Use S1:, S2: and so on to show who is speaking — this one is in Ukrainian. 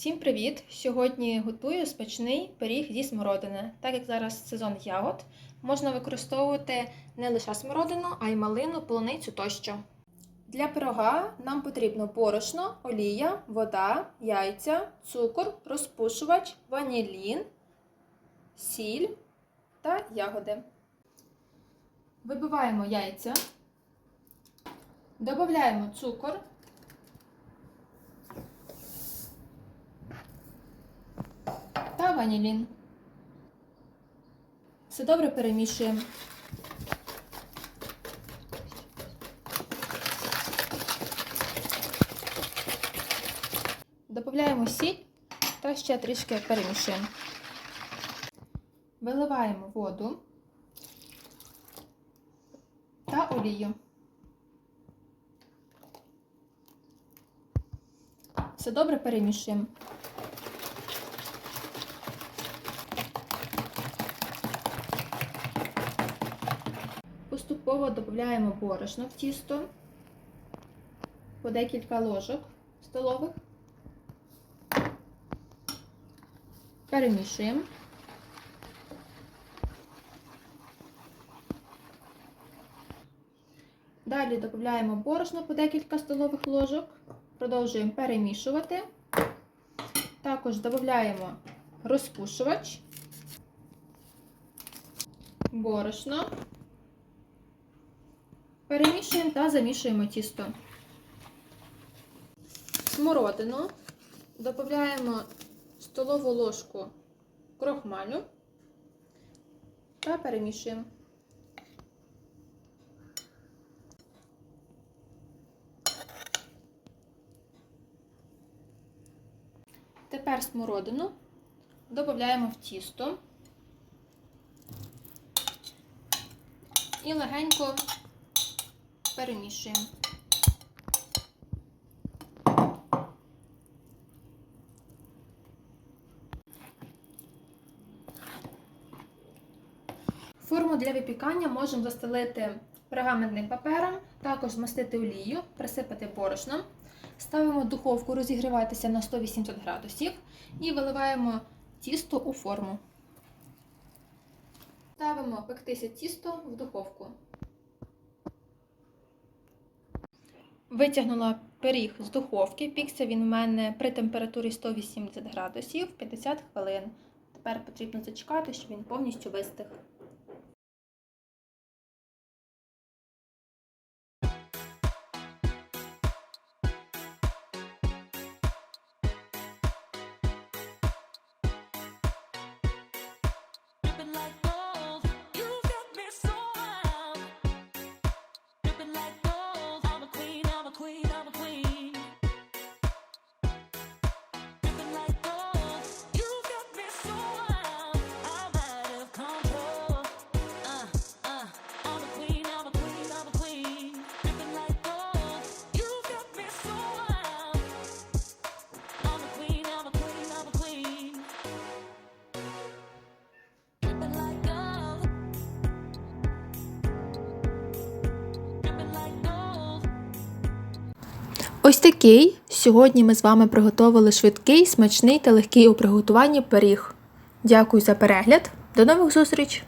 S1: Всім привіт! Сьогодні готую смачний пиріг зі смородини. Так як зараз сезон ягод, можна використовувати не лише смородину, а й малину, полуницю тощо. Для пирога нам потрібно борошно, олія, вода, яйця, цукор, розпушувач, ванілін, сіль та ягоди. Вибиваємо яйця, додаємо цукор. та ванілін. Все добре перемішуємо. Додаємо сіль та ще трішки перемішуємо. Виливаємо воду та олію. Все добре перемішуємо. Поступово додаємо борошно в тісто по декілька ложок столових. Перемішуємо. Далі додаємо борошно по декілька столових ложок, продовжуємо перемішувати. Також додаємо розпушувач, борошно. Перемішуємо та замішуємо тісто. Смородину додаємо столову ложку крохмалю та перемішуємо. Тепер смородину додаємо в тісто і легенько перемішуємо. Форму для випікання можемо застелити пергаментним папером, також змастити олію, присипати борошном. Ставимо духовку розігріватися на 180 градусів і виливаємо тісто у форму. Ставимо пектися тісто в духовку. Витягнула пиріг з духовки. Пікся він у мене при температурі 180 градусів 50 хвилин. Тепер потрібно зачекати, щоб він повністю вистиг.
S2: Like
S1: Ось такий сьогодні ми з вами приготували швидкий, смачний та легкий у приготуванні пиріг. Дякую за перегляд. До нових зустріч!